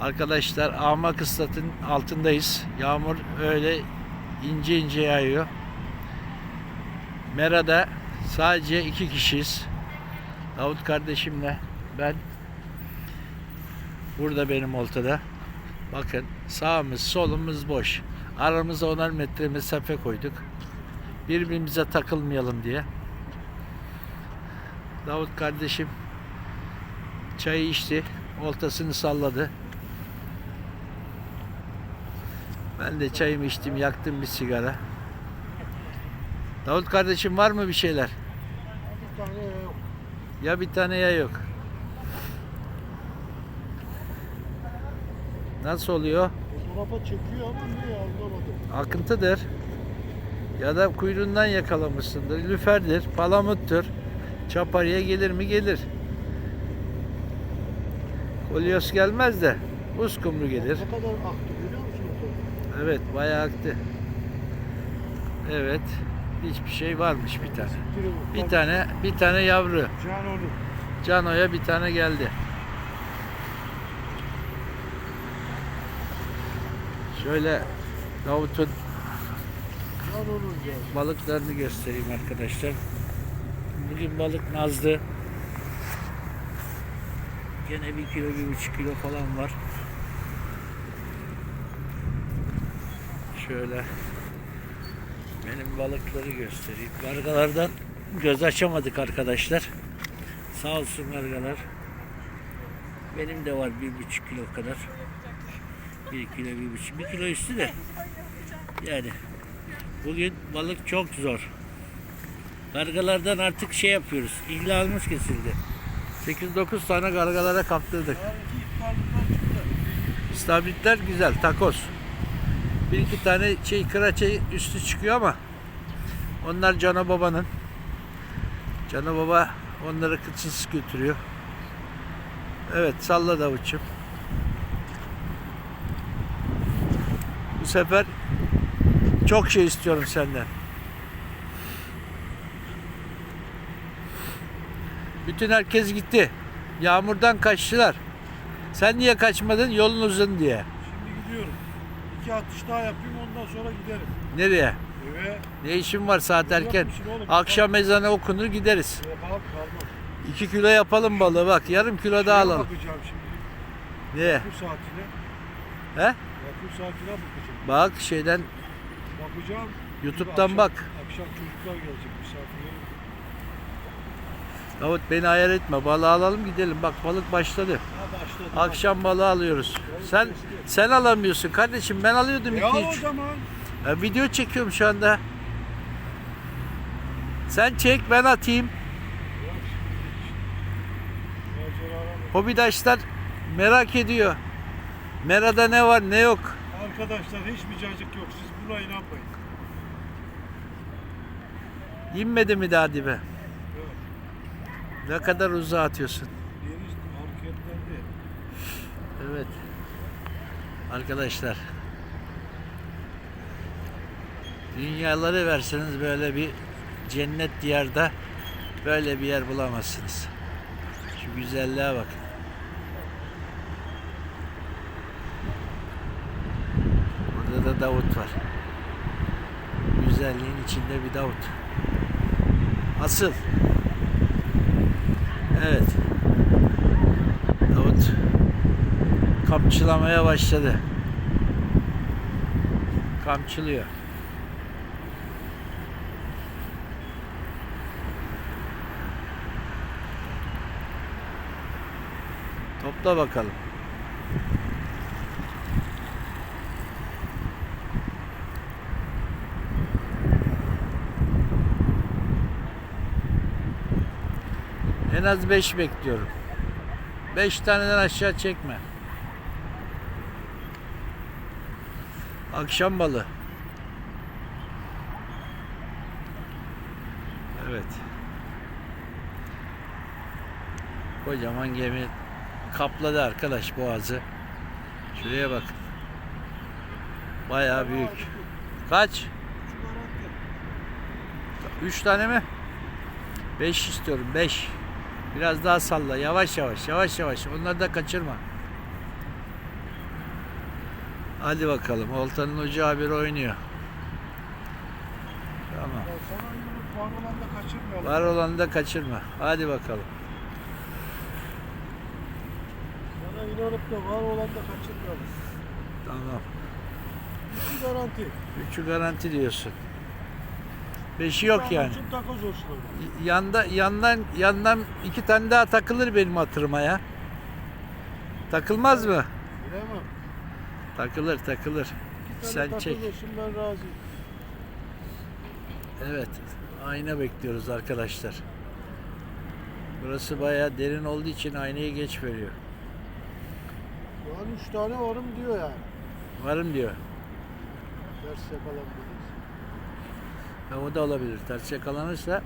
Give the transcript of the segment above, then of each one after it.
Arkadaşlar Ahmak ıslatın altındayız. Yağmur öyle ince ince yağıyor. Mera'da sadece iki kişiyiz. Davut kardeşimle ben. Burada benim oltada. Bakın sağımız solumuz boş. Aramıza onar metre mesafe koyduk. Birbirimize takılmayalım diye. Davut kardeşim çayı içti. Oltasını salladı. Ben de çayımı içtim, yaktım bir sigara. Davut kardeşim var mı bir şeyler? Bir tane yok. Ya bir tane ya yok. Nasıl oluyor? Fotoğrafa çekiyor ama niye anlamadım. Akıntıdır. Ya da kuyruğundan yakalamışsındır. Lüferdir, palamuttur. Çaparıya gelir mi? Gelir. Kolyos gelmez de uskumru gelir. Ne kadar aktı? Evet, bayağı aktı. Evet. Hiçbir şey varmış bir tane. Bir tane, bir tane yavru. Cano'ya bir tane geldi. Şöyle Davut'un balıklarını göstereyim arkadaşlar. Bugün balık nazlı. Gene bir kilo, bir buçuk kilo falan var. Şöyle benim balıkları göstereyim. Gargalardan göz açamadık arkadaşlar. Sağ olsun gargalar. Benim de var bir buçuk kilo kadar. Bir kilo, bir buçuk. Bir kilo üstü de. Yani Bugün balık çok zor. Gargalardan artık şey yapıyoruz. İhlalımız kesildi. 8-9 tane gargalara kaptırdık. İstavritler güzel, takoz. Bir iki tane şey kıraçe üstü çıkıyor ama onlar Cana Baba'nın. Cana Baba onları kıtsız götürüyor. Evet salla Davutçum. Bu sefer çok şey istiyorum senden. Bütün herkes gitti. Yağmurdan kaçtılar. Sen niye kaçmadın? Yolun uzun diye. Şimdi gidiyorum. İki atış daha yapayım ondan sonra giderim. Nereye? Eve. Ne işin var saat erken? Yapmışsın oğlum. Akşam ezanı okunur gideriz. Eve kalk kalmaz. 2 kilo yapalım balığı bak. Yarım kilo daha Şeye alalım. Bakacağım şimdi. Niye? Yakın saatine. He? Yakın saatine bakacağım. Bak şeyden Bakacağım. YouTube'dan Akşam- bak. Akşam çocuklar gelecek misafirlerim. Davut beni ayar etme. Balığı alalım gidelim. Bak balık başladı. Ha başladı. Akşam balığı alıyoruz. Sen sen alamıyorsun kardeşim. Ben alıyordum Ya 2 o 3. zaman. Ya video çekiyorum şu anda. Sen çek ben atayım. Hobidaşlar merak ediyor. Merada ne var ne yok. Arkadaşlar hiçbir cacık yok. Siz buna inanmayın. İnmedi mi daha dibe? Ne kadar uzağa atıyorsun. Evet. Arkadaşlar. Dünyaları verseniz böyle bir cennet diyarda böyle bir yer bulamazsınız. Şu güzelliğe bak. Burada da Davut var. Güzelliğin içinde bir Davut. Asıl. Evet. Davut kamçılamaya başladı. Kamçılıyor. Topla bakalım. En az 5 bekliyorum. 5 taneden aşağı çekme. Akşam balı. Evet. Kocaman gemi kapladı arkadaş boğazı. Şuraya bak. Bayağı büyük. Kaç? 3 tane mi? 5 istiyorum 5. Biraz daha salla yavaş yavaş yavaş yavaş onları da kaçırma. Hadi bakalım. Oltanın ucu haberi oynuyor. Tamam. Var olan da kaçırmayalım. Var olanı da kaçırma. Hadi bakalım. Sana inanıp da var olan da kaçırmayalım. Tamam. Üçü garanti. Üçü garanti diyorsun. Beşi yok yani. Takoz olsun. Yanda yandan yandan iki tane daha takılır benim hatırıma ya. Takılmaz mı? Bilemem. Takılır takılır. İki tane Sen takoz çek. olsun ben razıyım. Evet. Ayna bekliyoruz arkadaşlar. Burası bayağı derin olduğu için aynayı geç veriyor. An üç tane varım diyor yani. Varım diyor. Ders yakalanmadıyız. Ha, o da olabilir. Ters yakalanırsa Ha,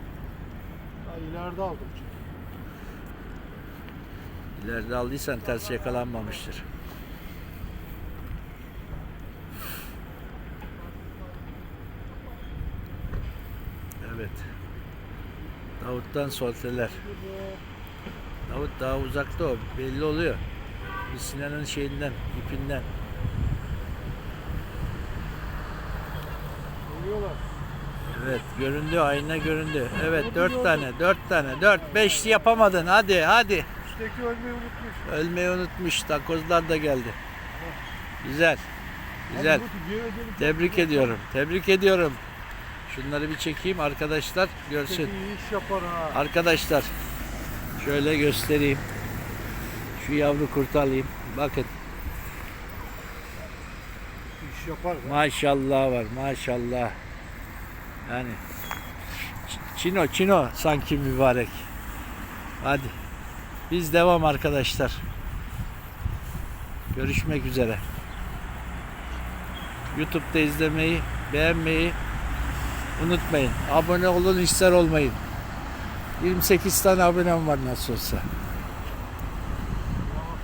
ileride aldım çünkü. ileride aldıysan ters yakalanmamıştır. Evet. Davut'tan solteler. Davut daha uzakta o. Belli oluyor. Bir Sinan'ın şeyinden, ipinden. Geliyorlar. Evet göründü ayna göründü. Evet dört tane dört tane dört beş yapamadın hadi hadi. Üstteki ölmeyi unutmuş. Ölmeyi unutmuş takozlar da geldi. Güzel. Güzel. Tebrik ediyorum. Tebrik ediyorum. Şunları bir çekeyim arkadaşlar görsün. Arkadaşlar şöyle göstereyim. Şu yavru kurtu alayım. Bakın İş yapar maşallah var maşallah. Yani Çino Çino sanki mübarek. Hadi. Biz devam arkadaşlar. Görüşmek üzere. YouTube'da izlemeyi, beğenmeyi unutmayın. Abone olun ister olmayın. 28 tane abonem var nasıl olsa.